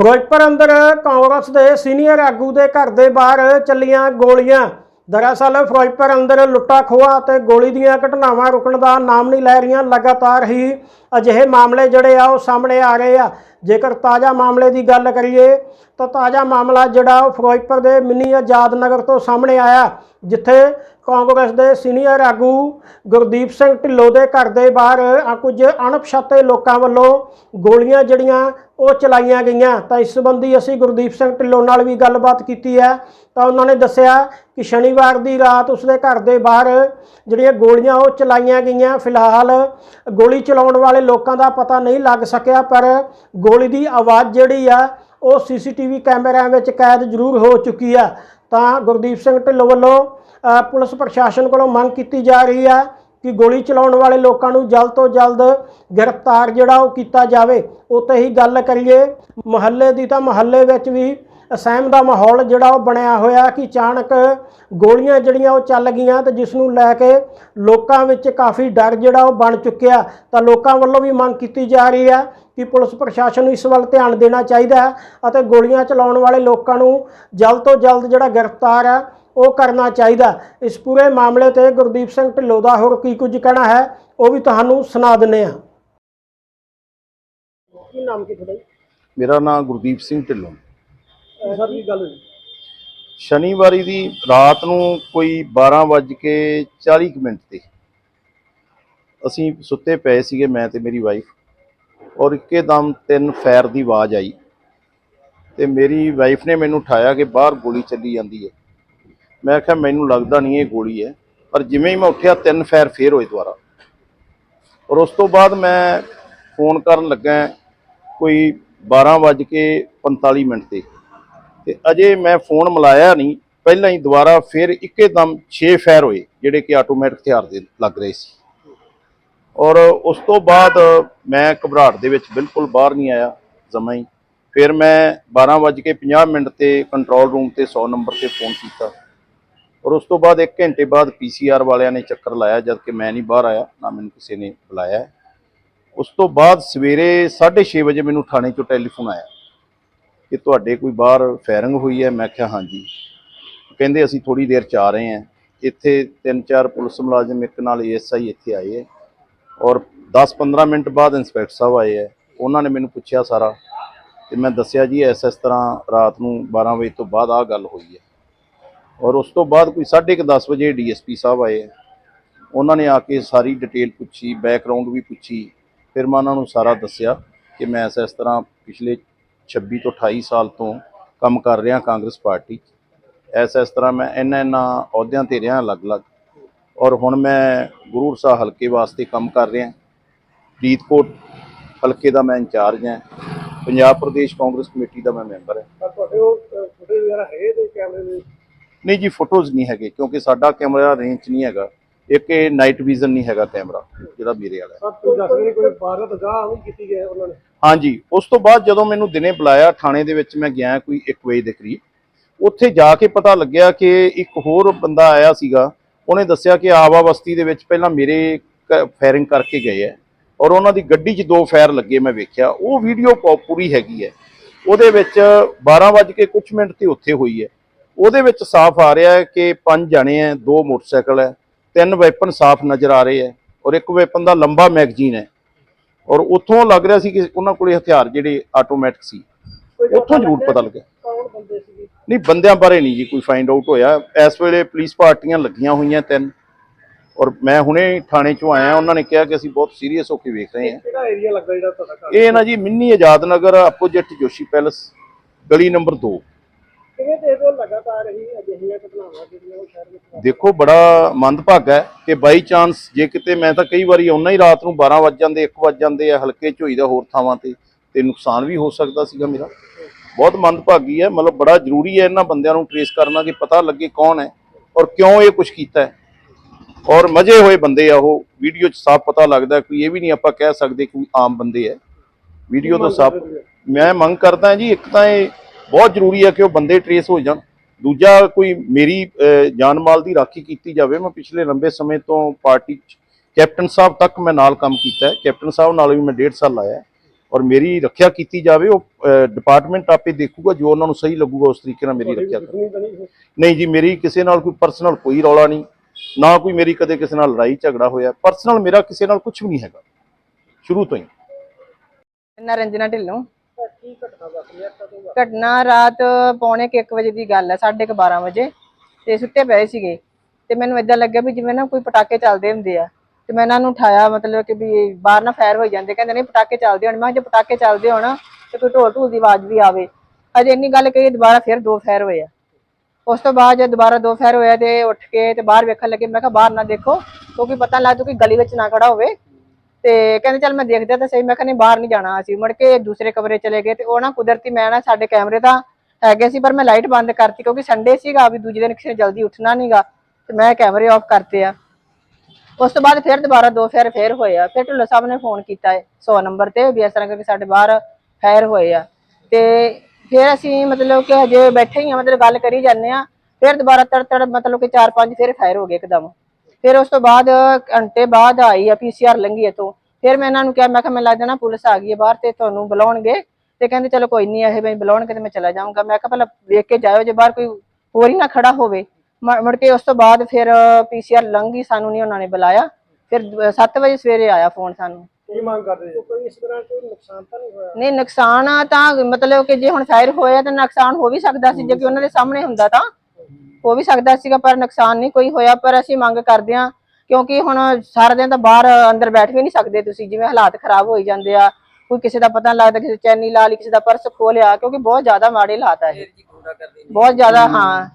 ਫਿਰੋਜ਼ਪੁਰ ਅੰਦਰ ਕਾਂਗਰਸ ਦੇ ਸੀਨੀਅਰ ਆਗੂ ਦੇ ਘਰ ਦੇ ਬਾਹਰ ਚੱਲੀਆਂ ਗੋਲੀਆਂ। ਦਰਅਸਲ ਫਿਰੋਜ਼ਪੁਰ ਅੰਦਰ ਲੁੱਟਾ ਖੋਆ ਅਤੇ ਗੋਲੀ ਦੀਆਂ ਘਟਨਾਵਾਂ ਰੁਕਣ ਦਾ ਨਾਮ ਨਹੀਂ ਲੈ ਰਹੀਆਂ। ਲਗਾਤਾਰ ਹੀ ਅਜਿਹੇ ਮਾਮਲੇ ਜਿਹੜੇ ਆ ਉਹ ਸਾਹਮਣੇ ਆ ਰਹੇ ਆ। ਜੇਕਰ ਤਾਜ਼ਾ ਮਾਮਲੇ ਦੀ ਗੱਲ ਕਰੀਏ, ਤਾਂ ਤਾਜ਼ਾ ਮਾਮਲਾ ਜਿਹੜਾ ਉਹ ਫਿਰੋਜ਼ਪੁਰ ਦੇ ਮਿੰਨੀ ਆਜ਼ਾਦ ਨਗਰ ਤੋਂ ਸਾਹਮਣੇ ਆਇਆ, ਜਿੱਥੇ ਕਾਂਗਰਸ ਦੇ ਸੀਨੀਅਰ ਆਗੂ ਗੁਰਦੀਪ ਸਿੰਘ ਢਿੱਲੋਂ ਦੇ ਘਰ ਦੇ ਬਾਹਰ ਕੁਝ ਅਣਪਛਾਤੇ ਲੋਕਾਂ ਵੱਲੋਂ ਗੋਲੀਆਂ ਜਿਹੜੀਆਂ ਉਹ ਚਲਾਈਆਂ ਗਈਆਂ। ਤਾਂ ਇਸ ਸੰਬੰਧੀ ਅਸੀਂ ਗੁਰਦੀਪ ਸਿੰਘ ਢਿੱਲੋਂ ਨਾਲ ਵੀ ਗੱਲਬਾਤ ਕੀਤੀ ਹੈ। ਤਾਂ ਉਹਨਾਂ ਨੇ ਦੱਸਿਆ ਕਿ ਸ਼ਨੀਵਾਰ ਦੀ ਰਾਤ ਉਸਦੇ ਘਰ ਦੇ ਬਾਹਰ ਜਿਹੜੀਆਂ ਗੋਲੀਆਂ ਉਹ ਚਲਾਈਆਂ ਗਈਆਂ। ਫਿਲਹਾਲ ਗੋਲੀ ਚਲਾਉਣ ਵਾਲੇ ਲੋਕਾਂ ਦਾ ਪਤਾ ਨਹੀਂ ਲੱਗ ਸਕਿਆ, ਪਰ ਗੋਲੀ ਦੀ ਆਵਾਜ਼ ਜਿਹੜੀ ਆ, ਉਹ ਸੀਸੀਟੀਵੀ ਕੈਮਰਿਆਂ ਵਿੱਚ ਕੈਦ ਜ਼ਰੂਰ ਹੋ ਚੁੱਕੀ ਆ। ਤਾਂ ਗੁਰਦੀਪ ਸਿੰਘ ਢਿੱਲੋਂ ਵੱਲੋਂ ਪੁਲਿਸ ਪ੍ਰਸ਼ਾਸਨ ਕੋਲੋਂ ਮੰਗ ਕੀਤੀ ਜਾ ਰਹੀ ਹੈ ਕਿ ਗੋਲੀ ਚਲਾਉਣ ਵਾਲੇ ਲੋਕਾਂ ਨੂੰ ਜਲਦ ਤੋਂ ਜਲਦ ਗ੍ਰਿਫਤਾਰ ਜਿਹੜਾ ਉਹ ਕੀਤਾ ਜਾਵੇ। ਉੱਤੇ ਹੀ ਗੱਲ ਕਰੀਏ, ਮੁਹੱਲੇ ਦੀ ਤਾਂ ਮੁਹੱਲੇ ਵਿੱਚ ਵੀ ਅਸਹਿਮ ਦਾ ਮਾਹੌਲ ਜਿਹੜਾ ਉਹ ਬਣਿਆ ਹੋਇਆ ਕਿ ਅਚਾਨਕ ਗੋਲੀਆਂ ਜਿਹੜੀਆਂ ਉਹ ਚੱਲ ਗਈਆਂ ਤੇ ਜਿਸ ਨੂੰ ਲੈ ਕੇ ਲੋਕਾਂ ਵਿੱਚ ਕਾਫੀ ਡਰ ਜਿਹੜਾ ਉਹ ਬਣ ਚੁੱਕਿਆ। ਤਾਂ ਲੋਕਾਂ ਵੱਲੋਂ ਵੀ ਮੰਗ ਕੀਤੀ ਜਾ ਰਹੀ ਹੈ ਕਿ ਪੁਲਿਸ ਪ੍ਰਸ਼ਾਸਨ ਨੂੰ ਇਸ ਵੱਲ ਧਿਆਨ ਦੇਣਾ ਚਾਹੀਦਾ ਹੈ ਅਤੇ ਗੋਲੀਆਂ ਚਲਾਉਣ ਵਾਲੇ ਲੋਕਾਂ ਨੂੰ ਜਲਦ ਤੋਂ ਜਲਦ ਜਿਹੜਾ ਗ੍ਰਿਫਤਾਰ ਹੈ ਉਹ ਕਰਨਾ ਚਾਹੀਦਾ ਇਸ ਪੂਰੇ ਮਾਮਲੇ ਤੇ ਗੁਰਦੀਪ ਸਿੰਘ ਢਿੱਲੋਂ ਦਾ ਹੋਰ ਕੀ ਕੁਝ ਕਹਿਣਾ ਹੈ ਉਹ ਵੀ ਤੁਹਾਨੂੰ ਸੁਣਾ ਦਿੰਨੇ ਆ ਕੀ ਨਾਮ ਕੀ ਤੁਹਾਡਾ ਮੇਰਾ ਨਾਮ ਗੁਰਦੀਪ ਸਿੰਘ ਢਿੱਲੋਂ। ਸਰ ਕੀ ਗੱਲ ਹੋਈ? ਸ਼ਨੀਵਾਰੀ ਦੀ ਰਾਤ ਨੂੰ ਕੋਈ 12 ਵੱਜ ਕੇ 40 ਕੁ ਮਿੰਟ ਤੇ ਅਸੀਂ ਸੁੱਤੇ ਪਏ ਸੀਗੇ ਮੈਂ ਤੇ ਮੇਰੀ ਵਾਈਫ ਔਰ ਇੱਕੇਦਮ ਤਿੰਨ ਫਾਇਰ ਦੀ ਆਵਾਜ਼ ਆਈ ਤੇ ਮੇਰੀ ਵਾਈਫ ਨੇ ਮੈਨੂੰ ਉਠਾਇਆ ਕਿ ਬਾਹਰ ਗੋਲੀ ਚੱਲੀ ਜਾਂਦੀ ਹੈ। ਮੈਂ ਆਖਿਆ ਮੈਨੂੰ ਲੱਗਦਾ ਨਹੀਂ ਇਹ ਗੋਲੀ ਹੈ, ਪਰ ਜਿਵੇਂ ਹੀ ਮੈਂ ਉੱਠਿਆ, ਤਿੰਨ ਫਾਇਰ ਫੇਰ ਹੋਏ ਦੁਬਾਰਾ। ਔਰ ਉਸ ਤੋਂ ਬਾਅਦ ਮੈਂ ਫੋਨ ਕਰਨ ਲੱਗਾ ਕੋਈ 12 ਵੱਜ ਕੇ 45 ਮਿੰਟ ਤੇ। ਤੇ ਅਜੇ ਮੈਂ ਫੋਨ ਮਿਲਾਇਆ ਨਹੀਂ, ਪਹਿਲਾਂ ਹੀ ਦੁਬਾਰਾ ਫਿਰ ਇੱਕੇ ਦਮ 6 ਫਾਇਰ ਹੋਏ, ਜਿਹੜੇ ਕਿ ਆਟੋਮੈਟਿਕ ਹਥਿਆਰ ਦੇ ਲੱਗ ਰਹੇ ਸੀ। ਔਰ ਉਸ ਤੋਂ ਬਾਅਦ ਮੈਂ ਘਬਰਾਹਟ ਦੇ ਵਿੱਚ ਬਿਲਕੁਲ ਬਾਹਰ ਨਹੀਂ ਆਇਆ ਜਮਾਂ ਹੀ। ਫਿਰ ਮੈਂ 12:50 ਮਿੰਟ ਤੇ ਕੰਟਰੋਲ ਰੂਮ ਤੇ 100 ਨੰਬਰ ਤੇ ਫੋਨ ਕੀਤਾ। ਔਰ ਉਸ ਤੋਂ ਬਾਅਦ 1 ਘੰਟੇ ਬਾਅਦ ਪੀਸੀਆਰ ਵਾਲਿਆਂ ਨੇ ਚੱਕਰ ਲਾਇਆ ਜਦ ਕਿ ਮੈਂ ਨਹੀਂ ਬਾਹਰ ਆਇਆ, ਨਾ ਮੈਨੂੰ ਕਿਸੇ ਨੇ ਬੁਲਾਇਆ। ਉਸ ਤੋਂ ਬਾਅਦ ਸਵੇਰੇ 6:30 ਵਜੇ ਮੈਨੂੰ ਥਾਣੇ ਚੋਂ ਟੈਲੀਫੋਨ ਆਇਆ ਕਿ ਤੁਹਾਡੇ ਕੋਈ ਬਾਹਰ ਫਾਇਰਿੰਗ ਹੋਈ ਹੈ। ਮੈਂ ਕਿਹਾ, ਹਾਂਜੀ। ਕਹਿੰਦੇ, ਅਸੀਂ ਥੋੜੀ ਦੇਰ ਚ ਆ ਰਹੇ ਹਾਂ। ਇੱਥੇ ਤਿੰਨ ਚਾਰ ਪੁਲਿਸ ਮੁਲਾਜ਼ਮ ਇੱਕ ਨਾਲ ਏਐਸਆਈ ਇੱਥੇ ਆਏ ਹੈ। ਔਰ 10-15 ਮਿੰਟ ਬਾਅਦ ਇੰਸਪੈਕਟਰ ਸਾਹਿਬ ਆਏ ਹੈ। ਉਹਨਾਂ ਨੇ ਮੈਨੂੰ ਪੁੱਛਿਆ ਸਾਰਾ ਤੇ ਮੈਂ ਦੱਸਿਆ ਜੀ ਐਸ ਇਸ ਤਰ੍ਹਾਂ ਰਾਤ ਨੂੰ 12 ਵਜੇ ਤੋਂ ਬਾਅਦ ਆਹ ਗੱਲ ਹੋਈ ਹੈ। ਔਰ ਉਸ ਤੋਂ ਬਾਅਦ ਕੋਈ 10:30 ਵਜੇ ਡੀਐਸਪੀ ਸਾਹਿਬ ਆਏ ਹੈ। ਉਹਨਾਂ ਨੇ ਆ ਕੇ ਸਾਰੀ ਡਿਟੇਲ ਪੁੱਛੀ ਬੈਕਗ੍ਰਾਉਂਡ ਵੀ ਪੁੱਛੀ, ਫਿਰ ਮੈਂ ਉਹਨਾਂ ਨੂੰ ਸਾਰਾ ਦੱਸਿਆ ਕਿ ਮੈਂ ਇਸ ਇਸ ਤਰ੍ਹਾਂ ਪਿਛਲੇ 26 ਤੋਂ 28 ਸਾਲ ਤੋਂ ਕੰਮ ਕਰ ਰਿਹਾ ਕਾਂਗਰਸ ਪਾਰਟੀ 'ਚ। ਇਸ ਇਸ ਤਰ੍ਹਾਂ ਮੈਂ ਇਹਨਾਂ ਇਹਨਾਂ ਅਹੁਦਿਆਂ ਤੇ ਰਿਹਾ, ਅਲੱਗ-ਅਲੱਗ ਔਰ ਹੁਣ ਮੈਂ ਗੁਰੂ ਸਾਹਿਬ ਹਲਕੇ ਵਾਸਤੇ ਕੰਮ ਕਰ ਰਿਹਾ। ਫਰੀਦਕੋਟ ਹਲਕੇ ਦਾ ਮੈਂ ਇੰਚਾਰਜ ਹਾਂ। ਪੰਜਾਬ ਪ੍ਰਦੇਸ਼ ਕਾਂਗਰਸ ਕਮੇਟੀ ਦਾ ਮੈਂ ਮੈਂਬਰ ਹਾਂ। ਤੁਹਾਡੇ ਉਹ ਫੁਟੇਜ ਵਗੈਰਾ ਹੈ ਦੇ ਕੈਮਰੇ ਦੇ? ਨਹੀਂ ਜੀ ਫੋਟੋਜ਼ ਨਹੀਂ ਹੈਗੇ ਕਿਉਂਕਿ ਸਾਡਾ ਕੈਮਰਾ ਰੇਂਜ ਨਹੀਂ ਹੈਗਾ। ਇੱਕ ਇਹ ਨਾਈਟ ਵਿਜ਼ਨ ਨਹੀਂ ਹੈਗਾ ਕੈਮਰਾ ਜਿਹੜਾ ਮੇਰੇ ਵਾਲਾ ਹੈ। ਸਰ ਤੁਸੀਂ ਦੱਸ ਰਹੇ ਕੋਈ ਬਾਰਤ ਗਾਹ ਵੀ ਕੀਤੀ ਗਈ ਹੈ ਉਹਨਾਂ ਨੇ? ਹਾਂਜੀ ਉਸ ਤੋਂ ਬਾਅਦ ਜਦੋਂ ਮੈਨੂੰ ਦਿਨੇ ਬੁਲਾਇਆ ਥਾਣੇ ਦੇ ਵਿੱਚ ਮੈਂ ਗਿਆ ਕੋਈ 1 ਵਜੇ ਦੇ ਕਰੀਬ। ਉੱਥੇ ਜਾ ਕੇ ਪਤਾ ਲੱਗਿਆ ਕਿ ਇੱਕ ਹੋਰ ਬੰਦਾ ਆਇਆ ਸੀਗਾ। ਉਹਨੇ ਦੱਸਿਆ ਕਿ ਆਵਾ ਬਸਤੀ ਦੇ ਵਿੱਚ ਪਹਿਲਾਂ ਮੇਰੇ ਫਾਇਰਿੰਗ ਕਰਕੇ ਗਏ ਹੈ ਔਰ ਉਹਨਾਂ ਦੀ ਗੱਡੀ 'ਚ ਦੋ ਫਾਇਰ ਲੱਗੇ ਮੈਂ ਵੇਖਿਆ। ਉਹ ਵੀਡੀਓ ਪੂਰੀ ਹੈਗੀ ਹੈ। ਉਹਦੇ ਵਿੱਚ 12 ਵੱਜ ਕੇ ਕੁਝ ਮਿੰਟ ਤੇ ਉੱਥੇ ਹੋਈ ਹੈ। ਉਹਦੇ ਵਿੱਚ ਸਾਫ਼ ਆ ਰਿਹਾ ਹੈ ਕਿ ਪੰਜ ਜਣੇ ਹੈ ਦੋ ਮੋਟਰਸਾਈਕਲ ਹੈ ਤਿੰਨ ਵੈਪਨ ਸਾਫ਼ ਨਜ਼ਰ ਆ ਰਹੇ ਹੈ ਔਰ ਇੱਕ ਵੈਪਨ ਦਾ ਲੰਬਾ ਮੈਗਜ਼ੀਨ ਹੈ। ਔਰ ਉੱਥੋਂ ਲੱਗ ਰਿਹਾ ਸੀ ਕਿ ਉਹਨਾਂ ਕੋਲੇ ਹਥਿਆਰ ਜਿਹੜੇ ਆਟੋਮੈਟਿਕ ਸੀ। ਉੱਥੋਂ ਜ਼ਰੂਰ ਪਤਾ ਲੱਗਿਆ। ਕੌਣ ਬੰਦੇ ਸੀਗੇ? ਨਹੀਂ ਬੰਦਿਆਂ ਬਾਰੇ ਨਹੀਂ ਜੀ ਕੋਈ ਫਾਈਂਡ ਆਊਟ ਹੋਇਆ। ਇਸ ਵੇਲੇ ਪੁਲਿਸ ਪਾਰਟੀਆਂ ਲੱਗੀਆਂ ਹੋਈਆਂ ਤਿੰਨ। ਔਰ ਮੈਂ ਹੁਣੇ ਥਾਣੇ ਚੋਂ ਆਇਆ ਉਹਨਾਂ ਨੇ ਕਿਹਾ ਕਿ ਅਸੀਂ ਬਹੁਤ ਸੀਰੀਅਸ ਹੋ ਕੇ ਵੇਖ ਰਹੇ ਹਾਂ। ਕਿਹੜਾ ਏਰੀਆ ਲੱਗਦਾ ਜਿਹੜਾ ਤੁਹਾਡਾ ਘਰ? ਇਹ ਨਾ ਜੀ mini Azad Nagar opposite Joshi palace ਗਲੀ ਨੰਬਰ 2 ਕਿਵੇਂ ਦੇਖਦੇ ਹੋ ਲਗਾਤਾਰ ਹੀ ਅਜਿਹੀਆਂ ਘਟਨਾਵਾਂ ਜਿਹੜੀਆਂ ਉਹ ਸ਼ਹਿਰ ਵਿੱਚ ਦੇਖੋ ਬੜਾ ਮੰਦਭਾਗਾ ਹੈ ਕਿ ਬਾਈ ਚਾਂਸ ਜੇ ਕਿਤੇ ਮੈਂ ਤਾਂ ਕਈ ਵਾਰੀ ਆਉਣਾ ਹੀ ਰਾਤ ਨੂੰ 12 ਵੱਜ ਜਾਂਦੇ 1 ਵੱਜ ਜਾਂਦੇ ਆ ਹਲਕੇ ਚ ਹੋਈਦਾ ਹੋਰ ਥਾਵਾਂ ਤੇ ਤੇ ਨੁਕਸਾਨ ਵੀ ਹੋ ਸਕਦਾ ਸੀਗਾ ਮੇਰਾ। ਬਹੁਤ ਮੰਦਭਾਗੀ ਹੈ, ਮਤਲਬ ਬੜਾ ਜ਼ਰੂਰੀ ਹੈ ਇਹਨਾਂ ਬੰਦਿਆਂ ਨੂੰ ਟ੍ਰੇਸ ਕਰਨਾ ਕਿ ਪਤਾ ਲੱਗੇ ਕੌਣ ਹੈ ਔਰ ਕਿਉਂ ਇਹ ਕੁਝ ਕੀਤਾ ਹੈ। ਔਰ ਮਜੇ ਹੋਏ ਬੰਦੇ ਆ ਉਹ ਵੀਡੀਓ 'ਚ ਸਾਫ਼ ਪਤਾ ਲੱਗਦਾ ਕੋਈ ਇਹ ਵੀ ਨਹੀਂ ਆਪਾਂ ਕਹਿ ਸਕਦੇ ਕਿ ਆਮ ਬੰਦੇ ਹੈ। ਵੀਡੀਓ ਤੋਂ ਸਾਫ਼ ਮੈਂ ਮੰਗ ਕਰਦਾ ਜੀ, ਇੱਕ ਤਾਂ ਇਹ ਬਹੁਤ ਜ਼ਰੂਰੀ ਹੈ ਕਿ ਉਹ ਬੰਦੇ ਟ੍ਰੇਸ ਹੋ ਜਾਣ। ਦੂਜਾ ਕੋਈ ਮੇਰੀ ਜਾਨ ਮਾਲ ਦੀ ਰਾਖੀ ਕੀਤੀ ਜਾਵੇ। ਮੈਂ ਪਿਛਲੇ ਲੰਬੇ ਸਮੇਂ ਤੋਂ ਪਾਰਟੀ 'ਚ, ਕੈਪਟਨ ਸਾਹਿਬ ਤੱਕ ਮੈਂ ਨਾਲ ਕੰਮ ਕੀਤਾ ਹੈ। ਕੈਪਟਨ ਸਾਹਿਬ ਨਾਲ ਵੀ ਮੈਂ 1.5 ਸਾਲ ਲਾਇਆ ਔਰ ਮੇਰੀ ਰੱਖਿਆ ਕੀਤੀ ਜਾਵੇ ਉਹ ਡਿਪਾਰਟਮੈਂਟ ਆਪੇ ਦੇਖੂਗਾ ਜੋ ਉਹਨਾਂ ਨੂੰ ਸਹੀ ਲੱਗੂਗਾ ਉਸ ਤਰੀਕੇ ਨਾਲ ਮੇਰੀ ਰੱਖਿਆ ਕਰ ਨਹੀਂ ਜੀ ਮੇਰੀ ਕਿਸੇ ਨਾਲ ਕੋਈ ਪਰਸਨਲ ਕੋਈ ਰੌਲਾ ਨਹੀਂ ਨਾ ਕੋਈ ਮੇਰੀ ਕਦੇ ਕਿਸੇ ਨਾਲ ਲੜਾਈ ਝਗੜਾ ਹੋਇਆ ਪਰਸਨਲ ਮੇਰਾ ਕਿਸੇ ਨਾਲ ਕੁਝ ਵੀ ਨਹੀਂ ਹੈਗਾ ਸ਼ੁਰੂ ਤੋਂ ਹੀ। ਨਾ ਰੰਜਨਾ ਢਿੱਲੋਂ। ਘਟਨਾ ਰਾਤ ਪੌਣੇ 1 ਵਜੇ ਦੀ ਗੱਲ ਹੈ 12:30 ਵਜੇ ਤੇ ਸੁੱਤੇ ਪਏ ਸੀਗੇ ਤੇ ਮੈਨੂੰ ਇਦਾਂ ਲੱਗਿਆ ਵੀ ਜਿਵੇਂ ਨਾ ਕੋਈ ਪਟਾਕੇ ਚੱਲਦੇ ਹੁੰਦੇ ਆ। ਤੇ ਮੈਂ ਇਹਨਾਂ ਨੂੰ ਉਠਾਇਆ, ਮਤਲਬ ਕਿ ਵੀ ਬਾਹਰ ਨਾ ਫਾਇਰ ਹੋਈ ਜਾਂਦੇ, ਕਹਿੰਦੇ ਨਹੀਂ ਪਟਾਕੇ ਚੱਲਦੇ ਹੋਣ। ਮੈਂ ਕਿਹਾ ਜੇ ਪਟਾਕੇ ਚੱਲਦੇ ਹੋਣ ਤੇ ਕੋਈ ਢੋਲ ਢੂਲ ਦੀ ਆਵਾਜ਼ ਵੀ ਆਵੇ। ਅਜੇ ਇੰਨੀ ਗੱਲ ਕਹੀ, ਦੁਬਾਰਾ ਫਿਰ ਦੋ ਫਾਇਰ ਹੋਏ ਆ। ਉਸ ਤੋਂ ਬਾਅਦ ਜਦ ਦੁਬਾਰਾ ਦੋ ਫਾਇਰ ਹੋਇਆ ਤੇ ਉੱਠ ਕੇ ਤੇ ਬਾਹਰ ਵੇਖਣ ਲੱਗੇ, ਮੈਂ ਕਿਹਾ ਬਾਹਰ ਨਾ ਦੇਖੋ, ਕਿਉਂਕਿ ਪਤਾ ਲੱਗ ਤੂੰ ਕਿ ਗਲੀ ਵਿੱਚ ਨਾ ਖੜਾ ਹੋਵੇ। ਤੇ ਕਹਿੰਦੇ ਚੱਲ ਮੈਂ ਦੇਖਦਾ ਤਾਂ ਸਹੀ, ਮੈਂ ਕਿਹਾ ਬਾਹਰ ਨਹੀਂ ਜਾਣਾ ਅਸੀਂ। ਮੁੜ ਕੇ ਦੂਸਰੇ ਕਮਰੇ ਚਲੇ ਗਏ ਤੇ ਉਹ ਨਾ ਕੁਦਰਤੀ, ਮੈਂ ਨਾ ਸਾਡੇ ਕੈਮਰੇ ਤਾਂ ਹੈਗੇ ਸੀ, ਪਰ ਮੈਂ ਲਾਈਟ ਬੰਦ ਕਰਤੀ ਕਿਉਂਕਿ ਸੰਡੇ ਸੀਗਾ ਵੀ ਦੂਜੇ ਦਿਨ ਕਿਸੇ ਜਲਦੀ ਉੱਠਣਾ ਨਹੀਂਗਾ ਤੇ ਮੈਂ ਕੈਮਰੇ ਆਫ ਕਰਤੇ ਆ। ਉਸ ਤੋਂ ਬਾਅਦ ਫਿਰ ਦੁਬਾਰਾ ਦੋ ਫੇਰ ਫੇਰ ਹੋਏ ਆ। ਫਿਰ ਢੁੱਲੋ ਸਾਹਿਬ ਨੇ ਫੋਨ ਕੀਤਾ ਹੈ 100 ਨੰਬਰ ਤੇ ਵੀ ਇਸ ਤਰ੍ਹਾਂ ਕਰਕੇ ਸਾਡੇ ਬਾਹਰ ਫਾਇਰ ਹੋਏ ਆ। ਤੇ ਫਿਰ ਅਸੀਂ ਮਤਲਬ ਕਿ ਹਜੇ ਬੈਠੇ ਹੀ ਆ, ਮਤਲਬ ਗੱਲ ਕਰੀ ਜਾਂਦੇ ਆ। ਫਿਰ ਦੁਬਾਰਾ ਤੜ ਤੜ ਮਤਲਬ ਕਿ ਚਾਰ ਪੰਜ ਫਿਰ ਫਾਇਰ ਹੋ ਗਏ ਇੱਕਦਮ। ਫਿਰ ਉਸ ਤੋਂ ਬਾਅਦ ਘੰਟੇ ਬਾਅਦ ਆਈ ਆ ਪੀਸੀਆਰ ਲੰਗੀ ਇਥੋਂ ਫਿਰ ਮੈਂ ਇਹਨਾਂ ਨੂੰ ਕਿਹਾ, ਮੈਂ ਕਿਹਾ, ਮੈਨੂੰ ਲੱਗਦਾ ਨਾ ਪੁਲਿਸ ਆ ਗਈ ਹੈ ਬਾਹਰ ਤੇ ਤੁਹਾਨੂੰ ਬੁਲਾਉਣਗੇ। ਤੇ ਕਹਿੰਦੇ, ਚਲੋ ਕੋਈ ਨਹੀਂ, ਇਹ ਮੈਂ ਬੁਲਾਉਣਗੇ ਤੇ ਮੈਂ ਚਲਾ ਜਾਊਂਗਾ। ਮੈਂ ਕਿਹਾ ਪਹਿਲਾਂ ਵੇਖ ਕੇ ਜਾਇਓ, ਜੇ ਬਾਹਰ ਕੋਈ ਹੋਰ ਹੀ ਨਾ ਖੜਾ ਹੋਵੇ। ਮੁੜ ਕੇ ਉਸ ਤੋਂ ਬਾਅਦ ਫਿਰ ਪੀਸੀਆਰ ਲੰਗੀ ਸਾਨੂੰ ਨਹੀਂ ਉਹਨਾਂ ਨੇ ਬੁਲਾਇਆ। ਫਿਰ 7 ਵਜੇ ਸਵੇਰੇ ਆਇਆ ਫੋਨ ਸਾਨੂੰ। ਕੀ ਮੰਗ ਕਰਦੇ ਜੀ? ਕੋਈ ਇਸ ਤਰ੍ਹਾਂ ਕੋਈ ਨੁਕਸਾਨ ਤਾਂ ਨਹੀਂ ਹੋਇਆ? ਨਹੀਂ ਨੁਕਸਾਨ ਆ ਤਾਂ ਮਤਲਬ ਕਿ ਜੇ ਹੁਣ ਫਾਇਰ ਹੋਇਆ ਤਾਂ ਨੁਕਸਾਨ ਹੋ ਵੀ ਸਕਦਾ ਸੀ ਜੇ ਕਿ ਉਹਨਾਂ ਦੇ ਸਾਹਮਣੇ ਹੁੰਦਾ ਤਾਂ ਹੋ ਵੀ ਸਕਦਾ ਸੀਗਾ ਪਰ ਨੁਕਸਾਨ ਨਹੀਂ ਕੋਈ ਹੋਇਆ। ਪਰ ਅਸੀਂ ਮੰਗ ਕਰਦੇ ਹਾਂ ਕਿਉਂਕਿ ਹੁਣ ਸਾਰਾ ਦਿਨ ਤਾਂ ਬਾਹਰ ਅੰਦਰ ਬੈਠ ਵੀ ਨਹੀਂ ਸਕਦੇ ਤੁਸੀਂ ਜਿਵੇਂ ਹਾਲਾਤ ਖਰਾਬ ਹੋਈ ਜਾਂਦੇ ਆ ਕੋਈ ਕਿਸੇ ਦਾ ਪਤਾ ਲੱਗਦਾ ਕਿਸੇ ਚੈਨੀ ਲਾ ਲਈ ਕਿਸੇ ਦਾ ਪਰਸ ਖੋਹ ਲਿਆ ਕਿਉਂਕਿ ਬਹੁਤ ਜ਼ਿਆਦਾ ਮਾੜੇ ਹਾਲਾਤ ਆ ਇਹ। ਬਹੁਤ ਜ਼ਿਆਦਾ ਹਾਂ।